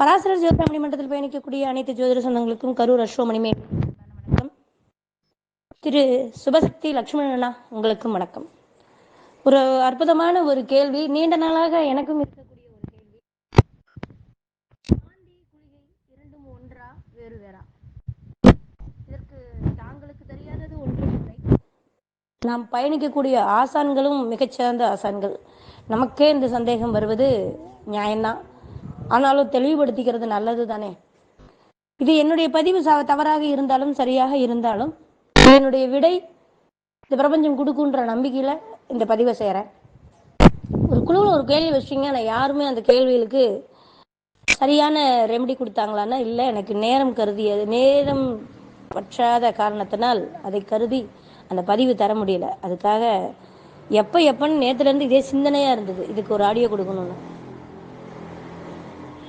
பராசரர் ஜோதிராமணி மன்றத்தில் பயணிக்கக்கூடிய அனைத்து ஜோதிட சொந்தங்களுக்கும் கரூர் அஸ்வமணிமே வணக்கம். திரு சுபசக்தி லட்சுமணன் அண்ணா உங்களுக்கும் வணக்கம். ஒரு அற்புதமான ஒரு கேள்வி. நீண்ட நாளாக எனக்கும் இருக்கக்கூடிய ஒரு கேள்வி. மாந்தி குளிகை இரண்டும் ஒன்றா வேறு வேறா? இதற்கு தாங்களுக்கு தெரியாதது ஒன்றும் இல்லை. நாம் பயணிக்கக்கூடிய ஆசான்களும் மிகச்சிறந்த ஆசான்கள். நமக்கே இந்த சந்தேகம் வருவது நியாயம்தான். ஆனாலும் தெளிவுபடுத்திக்கிறது நல்லது தானே இது என்னுடைய பதிவு தவறாக இருந்தாலும் சரியாக இருந்தாலும் என்னுடைய விடை இந்த பிரபஞ்சம் கொடுக்குன்ற நம்பிக்கையில் இந்த பதிவை செய்கிறேன் ஒரு குழுவில் ஒரு கேள்வி வச்சிங்க ஆனால் யாருமே அந்த கேள்விகளுக்கு சரியான ரெமெடி கொடுத்தாங்களான்னா இல்லை எனக்கு நேரம் கருதியது நேரம் பற்றாத காரணத்தினால் அதை கருதி அந்த பதிவு தர முடியல. அதுக்காக எப்போ எப்போன்னு நேற்றுலேருந்து இதே சிந்தனையாக இருந்தது. இதுக்கு ஒரு ஆடியோ கொடுக்கணும்னு.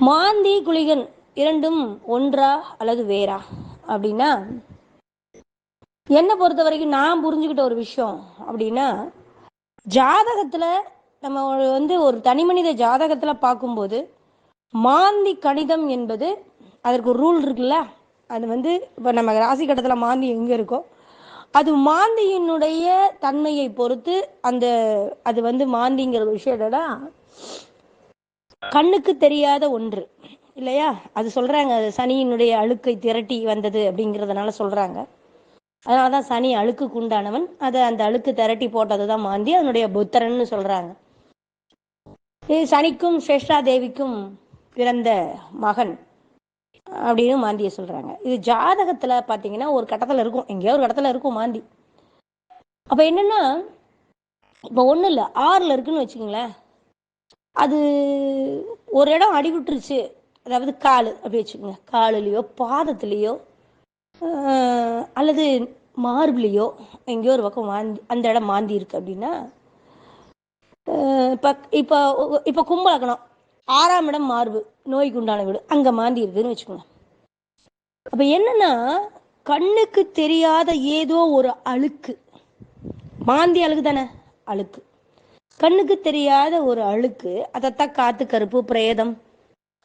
மாந்தி குளிகன் இரண்டும் ஒன்றா அல்லது வேறா? அப்படின்னா என்னை பொறுத்த வரைக்கும் நான் புரிஞ்சுக்கிட்ட ஒரு விஷயம் அப்படின்னா ஜாதகத்தில் நம்ம வந்து ஒரு தனி மனித ஜாதகத்தில் பார்க்கும்போது மாந்தி கணிதம் என்பது அதற்கு ஒரு ரூல் இருக்குல்ல? அது வந்து இப்போ நம்ம ராசி கட்டத்தில் மாந்தி எங்கே இருக்கோ அது மாந்தியினுடைய தன்மையை பொறுத்து அந்த அது வந்து மாந்திங்கிற விஷயம் என்னன்னா கண்ணுக்கு தெரியாத ஒன்று இல்லையா? அது சொல்றாங்க அது சனியினுடைய அழுக்கை திரட்டி வந்தது அப்படிங்கிறதுனால சொல்றாங்க. அதனாலதான் சனி அழுக்குக்கு உண்டானவன். அதை அந்த அழுக்கு திரட்டி போட்டது தான் மாந்தி அதனுடைய புத்தரன்னு சொல்றாங்க. இது சனிக்கும் சேஷ்டா தேவிக்கும் பிறந்த மகன் அப்படின்னு மாந்தியை சொல்றாங்க. இது ஜாதகத்துல பாத்தீங்கன்னா ஒரு கட்டத்துல இருக்கும். எங்கேயோ ஒரு கட்டத்துல இருக்கும் மாந்தி. அப்ப என்னன்னா இப்ப ஒன்றும் இல்லை ஆறுல இருக்குன்னு வச்சுக்கோங்களேன். அது ஒரு இடம் அடிபட்டுருச்சு. அதாவது கால் அப்படி வச்சுக்கோங்க. காலுலேயோ பாதத்துலேயோ அல்லது மார்பிளையோ எங்கேயோ ஒரு பக்கம் மாந்தி அந்த இடம் மாந்தி இருக்கு அப்படின்னா இப்போ இப்போ இப்போ கும்பலக்கணம். ஆறாம் இடம் மார்பு நோய்க்கு உண்டான வீடு அங்கே மாந்தி இருக்குதுன்னு வச்சுக்கோங்க. அப்போ என்னன்னா கண்ணுக்கு தெரியாத ஏதோ ஒரு அழுக்கு. மாந்தி அழுக்கு தானே? அழுக்கு. கண்ணுக்கு தெரியாத ஒரு அழுக்கு அதைத்தான் காத்து கருப்பு பிரேதம்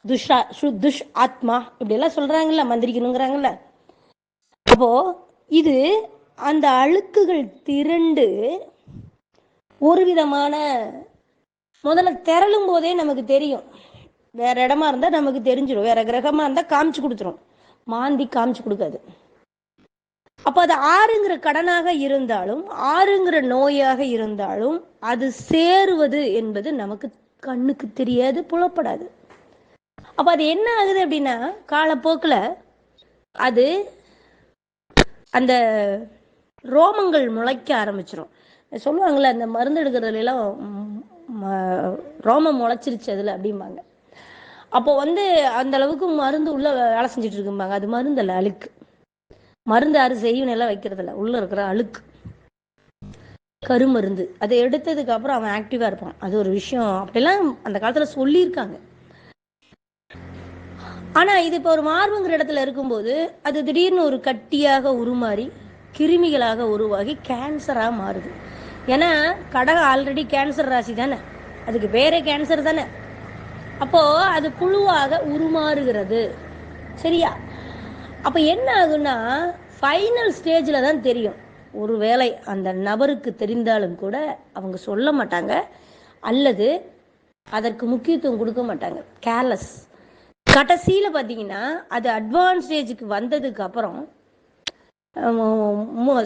துஷா சு துஷ் ஆத்மா இப்படியெல்லாம் சொல்றாங்கல்ல மந்திரிக்கணுங்கிறாங்கல்ல. அப்போ இது அந்த அழுக்குகள் திரண்டு ஒரு விதமான முதல்ல திரளும் போதே நமக்கு தெரியும். வேற இடமா இருந்தா நமக்கு தெரிஞ்சிடும் வேற கிரகமா இருந்தா காமிச்சு கொடுத்துரும். மாந்தி காமிச்சு கொடுக்காது. அப்ப அது ஆறுங்கிற கடனாக இருந்தாலும் ஆறுங்கிற நோயாக இருந்தாலும் அது சேருவது என்பது நமக்கு கண்ணுக்கு தெரியாது புலப்படாது. அப்ப அது என்ன ஆகுது அப்படின்னா காலப்போக்கில் அது அந்த ரோமங்கள் முளைக்க ஆரம்பிச்சிடும் சொல்லுவாங்கள்ல அந்த மருந்து எடுக்கிறதுலாம் ம- ரோமம் முளைச்சிருச்சு அதில் அப்படிம்பாங்க. அப்போ வந்து அந்த அளவுக்கு மருந்து உள்ள வேலை செஞ்சுட்டு இருக்கும்பாங்க. அது மருந்து அல்ல அழுக்கு. மருந்து யாரும் செய்யும் எல்லாம் வைக்கிறது உள்ள இருக்கிற அழுக்கு. கருமருந்து. அதை எடுத்ததுக்கு அப்புறம் அவன் ஆக்டிவா இருப்பான். அது ஒரு விஷயம். அப்படிலாம் அந்த காலத்துல சொல்லியிருக்காங்க. ஆனா இது இப்போ ஒரு மார்புங்கிற இடத்துல இருக்கும்போது அது திடீர்னு ஒரு கட்டியாக உருமாறி கிருமிகளாக உருவாகி கேன்சரா மாறுது. ஏன்னா கடகம் ஆல்ரெடி கேன்சர் ராசி தானே. அதுக்கு பேரே கேன்சர் தானே. அப்போ அது புழுவாக உருமாறுகிறது. சரியா? அப்போ என்ன ஆகுன்னா ஃபைனல் ஸ்டேஜில் தான் தெரியும். ஒருவேளை அந்த நபருக்கு தெரிந்தாலும் கூட அவங்க சொல்ல மாட்டாங்க அல்லது அதற்கு முக்கியத்துவம் கொடுக்க மாட்டாங்க. கேர்லெஸ் கடைசியில் பார்த்தீங்கன்னா அது அட்வான்ஸ் ஸ்டேஜுக்கு வந்ததுக்கு அப்புறம்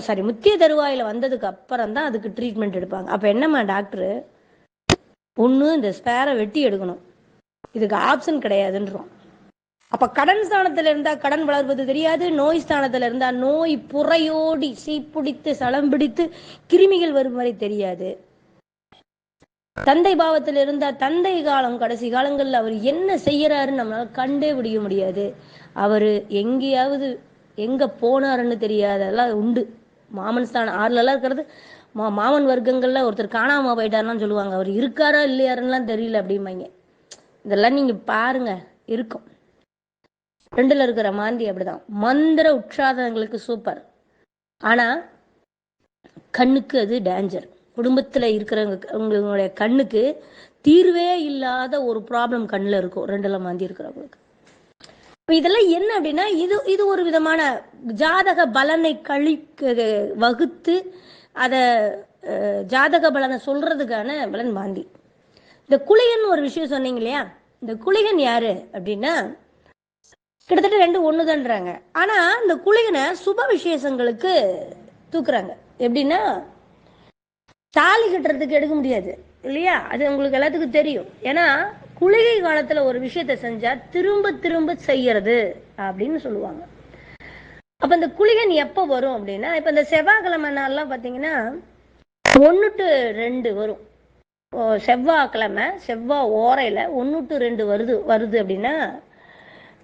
சாரி முக்கிய தருவாயில் வந்ததுக்கு அப்புறம் தான் அதுக்கு ட்ரீட்மெண்ட் எடுப்பாங்க. அப்போ என்னம்மா டாக்டரு ஒன்று இந்த ஸ்பேரை வெட்டி எடுக்கணும். இதுக்கு ஆப்ஷன் கிடையாதுன்றோம். அப்ப கடன் ஸ்தானத்துல இருந்தா கடன் வளர்வது தெரியாது நோய் ஸ்தானத்துல இருந்தா நோய் புறையோடி சீப்பிடித்து சலம் பிடித்து கிருமிகள் வரும் வரை தெரியாது. தந்தை பாவத்தில் இருந்தா தந்தை காலம் கடைசி காலங்கள்ல அவர் என்ன செய்யறாருன்னு நம்மளால கண்டே பிடிக்க முடியாது. அவரு எங்கேயாவது எங்க போனாருன்னு தெரியாதெல்லாம் உண்டு. மாமன் ஸ்தானம் ஆறுலலாம் இருக்கிறது மா மாமன் வர்க்கங்கள்ல ஒருத்தர் காணாம போயிட்டாருன்னு சொல்லுவாங்க. அவர் இருக்காரா இல்லையாருன்னுலாம் தெரியல அப்படிம்பாங்க. இதெல்லாம் நீங்க பாருங்க இருக்கும். ரெண்டுல இருக்கிற மாந்தி அப்படிதான். மந்திர உற்சாதங்களுக்கு சூப்பர் ஆனா கண்ணுக்கு அது டேஞ்சர் குடும்பத்துல இருக்கிறவங்க உங்களுடைய கண்ணுக்கு தீர்வே இல்லாத ஒரு ப்ராப்ளம் கண்ணில் இருக்கும் ரெண்டுல மாந்தி இருக்கிறவங்களுக்கு. இதெல்லாம் என்ன அப்படின்னா இது இது ஒரு விதமான ஜாதக பலனை கழி வகுத்து அதை ஜாதக பலனை சொல்றதுக்கான பலன் மாந்தி. இந்த குளிகன் ஒரு விஷயம் சொன்னீங்க இல்லையா? இந்த குளிகன் யாரு அப்படின்னா கிட்டத்தட்ட ரெண்டு ஒண்ணுதான்றாங்க. ஆனா இந்த குளிகனை சுப விசேஷங்களுக்கு தூக்குறாங்க. எப்படின்னா தாலி கட்டுறதுக்கு எடுக்க முடியாது இல்லையா? அது உங்களுக்கு எல்லாத்துக்கும் தெரியும். ஏன்னா குளிகை காலத்துல ஒரு விஷயத்த செஞ்சா திரும்ப திரும்ப செய்யறது அப்படின்னு சொல்லுவாங்க. அப்ப இந்த குளிகன் எப்போ வரும் அப்படின்னா இப்போ இந்த செவ்வாய்க்கிழமை நாள்லாம் பார்த்தீங்கன்னா ஒன்று டு ரெண்டு வரும். ஓ, செவ்வாய்க்கிழமை செவ்வாய் ஓரையில ஒன்று டு ரெண்டு வருது வருது அப்படின்னா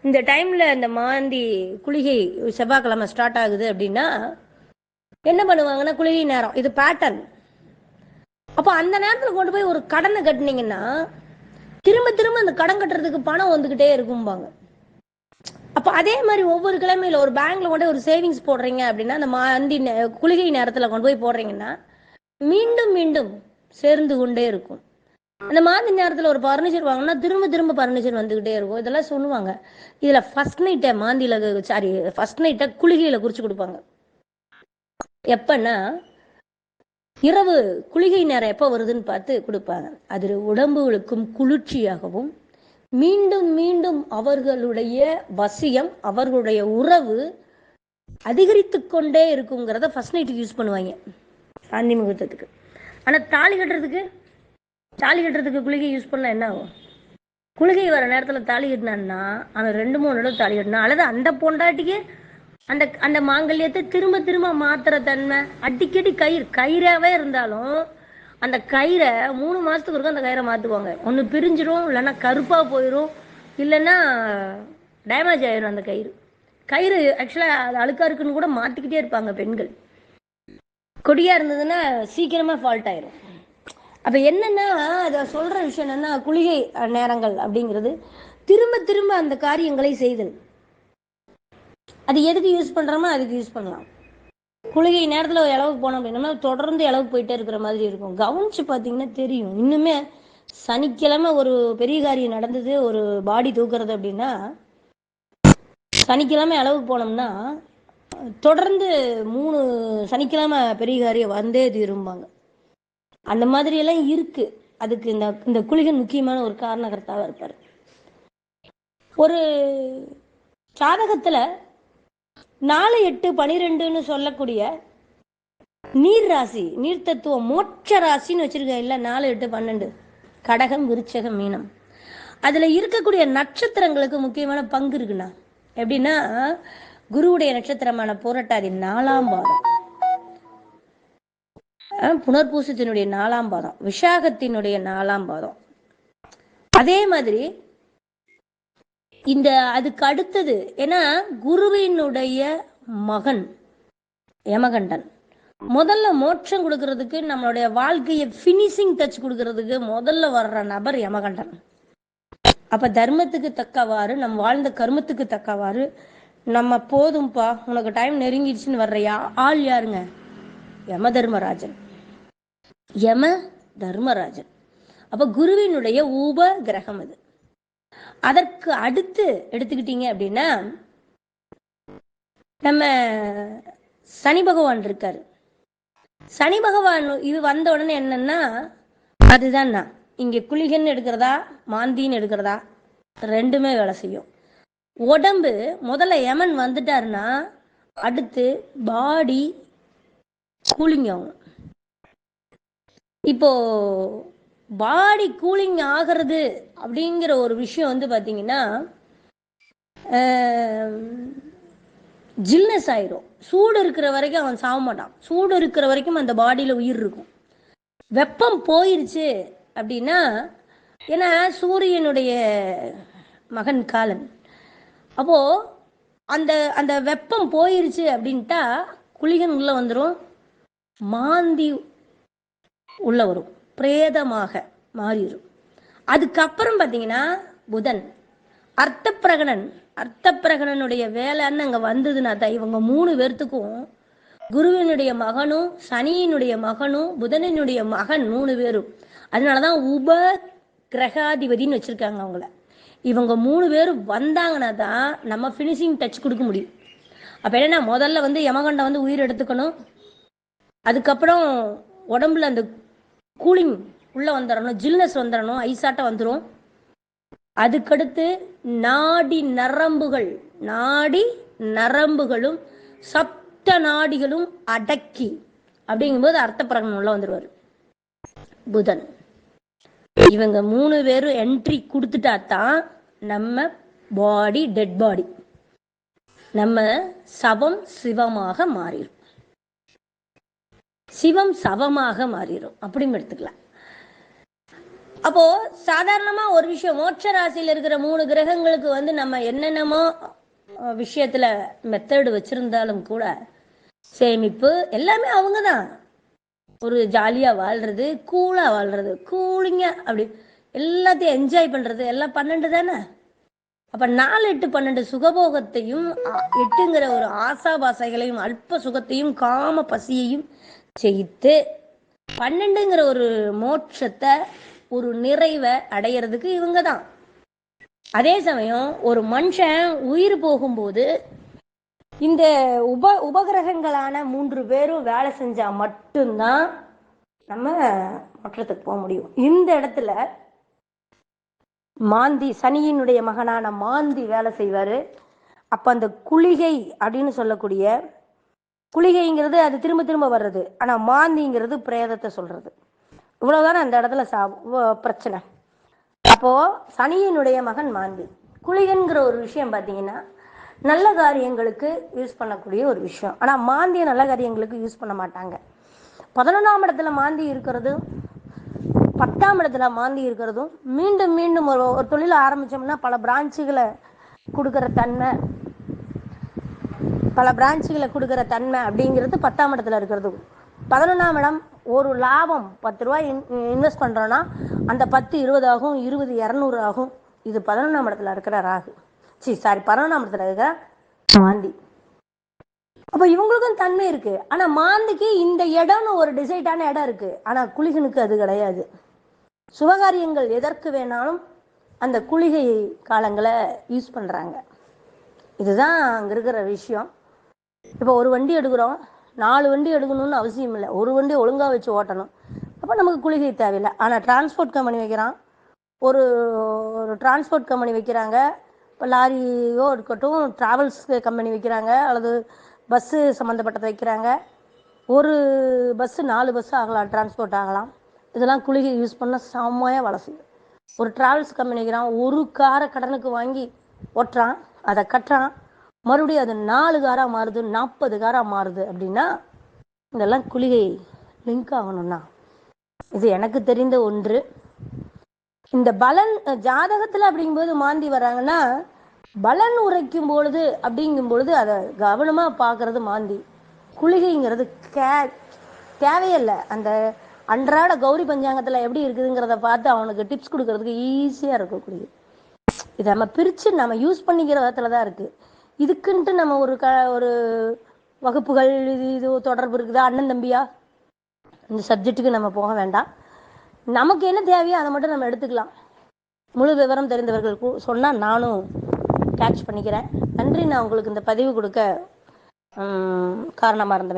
இந்த டைம்ல இந்த மாந்தி குளிகை செவ்வாய்க்கிழமை ஸ்டார்ட் ஆகுது அப்படின்னா என்ன பண்ணுவாங்கன்னா குளிகை நேரம். இது பேட்டர்ன் அப்போ அந்த நேரத்தில் கொண்டு போய் ஒரு கடனை கட்டுனீங்கன்னா திரும்ப திரும்ப அந்த கடன் கட்டுறதுக்கு பணம் வந்துக்கிட்டே இருக்கும்பாங்க. அப்போ அதே மாதிரி ஒவ்வொரு கிழமையில ஒரு பேங்க்ல கொண்டு ஒரு சேவிங்ஸ் போடுறீங்க அப்படின்னா அந்த மாந்தி நே- குளிகை நேரத்தில் கொண்டு போய் போடுறீங்கன்னா மீண்டும் மீண்டும் சேர்ந்து கொண்டே இருக்கும். அந்த மாதிரி நேரத்துல ஒரு பர்னிச்சர் வாங்கினா திரும்ப திரும்ப பர்னிச்சர் வந்துகிட்டே இருக்கும். இதெல்லாம் சொல்லுவாங்க. இதுல ஃபர்ஸ்ட் நைட்டை மாந்தியில சாரி ஃபர்ஸ்ட் நைட்டை குளிகையில குறிச்சு கொடுப்பாங்க. எப்பன்னா இரவு குளிகை நேரம் எப்போ வருதுன்னு பார்த்து கொடுப்பாங்க. அது உடம்புகளுக்கும் குளிர்ச்சியாகவும் மீண்டும் மீண்டும் அவர்களுடைய வசியம் அவர்களுடைய உறவு அதிகரித்து கொண்டே இருக்குங்கிறத ஃபர்ஸ்ட் நைட்டுக்கு யூஸ் பண்ணுவாங்க. சாந்தி முகூர்த்தத்துக்கு. ஆனா தாலி கட்டுறதுக்கு தாலி கட்டுறதுக்கு குளிகை யூஸ் பண்ணா என்ன ஆகும்? குளிகை வர நேரத்தில் தாலி கட்டினான்னா அவன் ரெண்டு மூணு தடவை தாலி கட்டினா அல்லது அந்த பொண்டாட்டிக்கு அந்த அந்த மாங்கல்யத்தை திரும்ப திரும்ப மாத்துற தன்மை அடிக்கடி கயிறு கயிறாவே இருந்தாலும் அந்த கயிறை மூணு மாசத்துக்கு இருக்கும் அந்த கயிறை மாத்துவாங்க. ஒன்று பிரிஞ்சிடும் இல்லைன்னா கருப்பா போயிடும் இல்லைன்னா டேமேஜ் ஆயிடும் அந்த கயிறு. கயிறு ஆக்சுவலா அது அழுக்கா இருக்குன்னு கூட மாத்திக்கிட்டே இருப்பாங்க பெண்கள். கொடியா இருந்ததுன்னா சீக்கிரமா ஃபால்ட் ஆயிரும். அப்ப என்னன்னா அதை சொல்ற விஷயம் என்னன்னா குளிகை நேரங்கள் அப்படிங்கிறது திரும்ப திரும்ப அந்த காரியங்களை செய்தல். அது எதுக்கு யூஸ் பண்றோமோ அதுக்கு யூஸ் பண்ணலாம். குளிகை நேரத்தில் ஒரு போனோம் அப்படின்னா தொடர்ந்து இளவுக்கு போயிட்டே இருக்கிற மாதிரி இருக்கும். கவனிச்சு பார்த்தீங்கன்னா தெரியும். இன்னுமே சனிக்கிழமை ஒரு பெரிய காரியம் நடந்தது ஒரு பாடி தூக்குறது அப்படின்னா சனிக்கிழமை அளவுக்கு போனோம்னா தொடர்ந்து மூணு சனிக்கிழமை பெரிய காரியம் வந்தே தீரும்பாங்க. அந்த மாதிரி எல்லாம் இருக்கு. அதுக்கு இந்த இந்த குளிகன் முக்கியமான ஒரு காரணகர்த்தாவா இருப்பார். ஒரு ஜாதகத்துல நாலு எட்டு பனிரெண்டுன்னு சொல்லக்கூடிய நீர் ராசி நீர் தத்துவம் மோட்ச ராசின்னு வச்சிருக்க இல்ல நாலு எட்டு பன்னெண்டு. கடகம் விருச்சகம் மீனம். அதுல இருக்கக்கூடிய நட்சத்திரங்களுக்கு முக்கியமான பங்கு இருக்குண்ணா. எப்படின்னா குருவுடைய நட்சத்திரமான போராட்டாதி நாலாம் பாதம். புனர்பூசத்தினுடைய நாலாம் பாதம் விஷாகத்தினுடைய நாலாம் பாதம். அதே மாதிரி இந்த அதுக்கு அடுத்தது ஏன்னா குருவினுடைய மகன் யமகண்டன். முதல்ல மோட்சம் கொடுக்கறதுக்கு நம்மளுடைய வாழ்க்கையை ஃபினிஷிங் டச் கொடுக்கறதுக்கு முதல்ல வர்ற நபர் யமகண்டன். அப்ப தர்மத்துக்கு தக்கவாறு நம் வாழ்ந்த கர்மத்துக்கு தக்கவாறு நம்ம போதும்பா உனக்கு டைம் நெருங்கிடுச்சுன்னு வர்ற யா- ஆள் யாருங்க? யம தர்மராஜன் யம தர்மராஜன் அப்ப குருவினுடைய உப கிரகம் அது. அதற்கு அடுத்து எடுத்துக்கிட்டீங்க அப்படின்னா நம்ம சனி பகவான் இருக்காரு. சனி பகவான் இது வந்த உடனே என்னன்னா அதுதான் நான். இங்க குளிகன்னு எடுக்கிறதா மாந்தின்னு எடுக்கிறதா ரெண்டுமே வேலை செய்யும். உடம்பு முதல்ல யமன் வந்துட்டாருன்னா அடுத்து பாடி கூலிங் ஆகும். இப்போ பாடி கூலிங் ஆகிறது அப்படிங்கிற ஒரு விஷயம் வந்து பார்த்தீங்கன்னா ஜில்னஸ் ஆயிரும். சூடு இருக்கிற வரைக்கும் அவன் சாக மாட்டான். சூடு இருக்கிற வரைக்கும் அந்த பாடியில் உயிர் இருக்கும். வெப்பம் போயிருச்சு அப்படின்னா ஏன்னா சூரியனுடைய மகன் காலன். அப்போது அந்த அந்த வெப்பம் போயிருச்சு அப்படின்ட்டா குளிகன் உள்ளே வந்துடும் மாந்தி உள்ள வரும் பிரேதமாக மாறிடும் அதுக்கப்புறம் பார்த்தீங்கன்னா புதன். அர்த்தப்பிரகணன். அர்த்தப்பிரகணனுடைய வேலைன்னு அங்கே வந்ததுன்னா தான் இவங்க மூணு பேர்த்துக்கும் குருவினுடைய மகனும் சனியினுடைய மகனும் புதனினுடைய மகன் மூணு பேரும். அதனால தான் உப கிரகாதிபதின்னு வச்சுருக்காங்க அவங்கள. இவங்க மூணு பேரும் வந்தாங்கன்னா தான் நம்ம ஃபினிஷிங் டச் கொடுக்க முடியும். அப்போ என்னென்னா முதல்ல வந்து யமகண்டம் வந்து உயிர் எடுத்துக்கணும். அதுக்கப்புறம் உடம்புல அந்த கூலிங் உள்ளே வந்துடணும் ஜில்னஸ் வந்துடணும் ஐசாட்டம் வந்துடும் அதுக்கடுத்து நாடி நரம்புகள் நாடி நரம்புகளும் சப்த நாடிகளும் அடக்கி அப்படிங்கும்போது அர்த்த பிரகடனம் உள்ள வந்துடுவார் புதன். இவங்க மூணு பேரும் என்ட்ரி கொடுத்துட்டா தான் நம்ம பாடி டெட் பாடி நம்ம சவம் சிவமாக மாறிடும் சிவம் சவமாக மாறிடும். அப்படின்னு எடுத்துக்கலாம். அப்போ சாதாரணமா ஒரு விஷயம் மோட்ச ராசியில இருக்கிற மூணு கிரகங்களுக்கு வந்து நம்ம என்னென்னமோ விஷயத்துல மெத்தடு வச்சிருந்தாலும் கூட சேமிப்பு எல்லாமே அவங்க தான் ஒரு ஜாலியா வாழ்றது கூலா வாழ்றது கூலிங்க அப்படி எல்லாத்தையும் என்ஜாய் பண்றது எல்லாம் பன்னெண்டு தானே? அப்ப நாலு எட்டு பன்னெண்டு சுகபோகத்தையும் எட்டுங்கிற ஒரு ஆசாபாசைகளையும் அல்ப சுகத்தையும் காம பசியையும் செய்து பன்னெண்டுங்கிற ஒரு மோட்சத்தை ஒரு நிறைவை அடையிறதுக்கு இவங்க தான் அதே சமயம் ஒரு மனுஷன் உயிர் போகும்போது இந்த உப உபகிரகங்களான மூன்று பேரும் வேலை செஞ்சா மட்டும்தான் நம்ம மோட்சத்துக்கு போக முடியும். இந்த இடத்துல மாந்தி சனியினுடைய மகனான மாந்தி வேலை செய்வாரு. அப்ப அந்த குளிகை அப்படின்னு சொல்லக்கூடிய குளிகைங்கிறது அது திரும்ப திரும்ப வர்றது. ஆனால் மாந்திங்கிறது பிரேதத்தை சொல்றது. இவ்வளோதானே அந்த இடத்துல சா பிரச்சனை. அப்போ சனியினுடைய மகன் மாந்தி. குளிகன்கிற ஒரு விஷயம் பார்த்தீங்கன்னா நல்ல காரியங்களுக்கு யூஸ் பண்ணக்கூடிய ஒரு விஷயம். ஆனால் மாந்தியை நல்ல காரியங்களுக்கு யூஸ் பண்ண மாட்டாங்க. பதினொன்றாம் இடத்துல மாந்தி இருக்கிறதும் பத்தாம் இடத்துல மாந்தி இருக்கிறதும் மீண்டும் மீண்டும் ஒரு ஒரு தொழில் ஆரம்பிச்சோம்னா பல பிரான்ச்சுகளை கொடுக்குற தன்மை பல பிரான்ச்சுகளை கொடுக்குற தன்மை அப்படிங்கிறது பத்தாம் இடத்துல இருக்கிறது. பதினொன்றாம் இடம் ஒரு லாபம் பத்து ரூபாய் இன்வெஸ்ட் பண்ணுறோன்னா அந்த பத்து இருபது ஆகும் இருபது இரநூறு ஆகும். இது பதினொன்றாம் இடத்துல இருக்கிற ராகு. சி சாரி பதினொன்றாம் இடத்துல இருக்கிற மாந்தி. அப்போ இவங்களுக்கும் தன்மை இருக்கு. ஆனால் மாந்திக்கு இந்த இடம்னு ஒரு டிசைடான இடம் இருக்கு. ஆனால் குளிகனுக்கு அது கிடையாது. சுபகாரியங்கள் எதற்கு வேணாலும் அந்த குளிகை காலங்களை யூஸ் பண்ணுறாங்க இதுதான் அங்கே இருக்கிற விஷயம். இப்போ ஒரு வண்டி எடுக்கிறோம் நாலு வண்டி எடுக்கணும்னு அவசியம் இல்லை. ஒரு வண்டி ஒழுங்காக வச்சு ஓட்டணும். அப்போ நமக்கு குளிகை தேவையில்லை. ஆனால் டிரான்ஸ்போர்ட் கம்பெனி வைக்கிறான். ஒரு ஒரு டிரான்ஸ்போர்ட் கம்பெனி வைக்கிறாங்க. இப்போ லாரியோ இருக்கட்டும் ட்ராவல்ஸ் கம்பெனி வைக்கிறாங்க. அல்லது பஸ்ஸு சம்மந்தப்பட்டதை வைக்கிறாங்க. ஒரு பஸ்ஸு நாலு பஸ்ஸு ஆகலாம் டிரான்ஸ்போர்ட் ஆகலாம். இதெல்லாம் குளிகை யூஸ் பண்ண செம்மையாக வேலை ஒரு டிராவல்ஸ் கம்பெனி வைக்கிறான். ஒரு காரை கடனுக்கு வாங்கி ஓட்டுறான். அதை கட்டுறான். மறுபடியும் அது நாலு காராக மாறுது நாற்பது காராக மாறுது அப்படின்னா இதெல்லாம் குளிகை லிங்க் ஆகணும்னா. இது எனக்கு தெரிந்த ஒன்று. இந்த பலன் ஜாதகத்துல அப்படிங்கும்போது மாந்தி வர்றாங்கன்னா பலன் உரைக்கும் பொழுது அப்படிங்கும் பொழுது அதை கவனமா பார்க்கறது மாந்தி. குளிகைங்கிறது கே தேவையில்லை. அந்த அன்றாட கௌரி பஞ்சாங்கத்துல எப்படி இருக்குதுங்கிறத பார்த்து அவனுக்கு டிப்ஸ் கொடுக்கறதுக்கு ஈஸியா இருக்கும் குளிகை இதை நம்ம பிரிச்சு நம்ம யூஸ் பண்ணிக்கிற விதத்தில் தான் இருக்கு. இதுக்குன்ட்டு நம்ம ஒரு க ஒரு வகுப்புகள் இது இது தொடர்பு இருக்குதா? அண்ணன் தம்பியா? இந்த சப்ஜெக்ட்டுக்கு நம்ம போக வேண்டாம். நமக்கு என்ன தேவையோ அதை மட்டும் நம்ம எடுத்துக்கலாம். முழு விவரம் தெரிந்தவர்களுக்கு சொன்னால் நானும் கேட்ச் பண்ணிக்கிறேன். நன்றி நான் உங்களுக்கு இந்த பதிவு கொடுக்க காரணமாக இருந்தவங்க